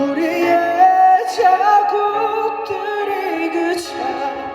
우리의 자국들이 그자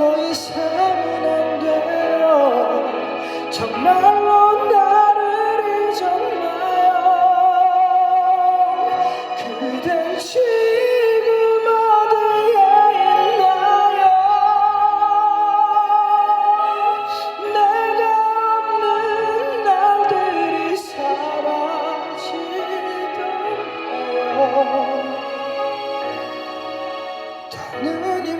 더 이상은 안 돼요. 정말로 나를 잊었나요? 그댄 지금 어디에 있나요? 내가 없는 날들이 사라지던가요? 더는 힘